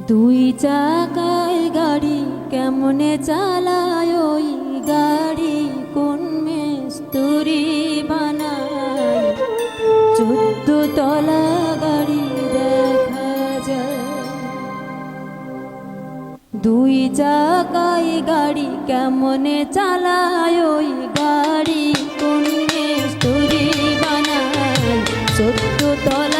দুই চাকায় গাড়ি কেমনে চালায় ওই গাড়ি? কোন মিস্তুরি বানায়? চোদ্দ তলা গাড়ি দেখা যায়। দুই চাকায় গাড়ি কেমনে চালায় ওই গাড়ি? কোন মিস্তুরি বানায়? চোদ্দ তলা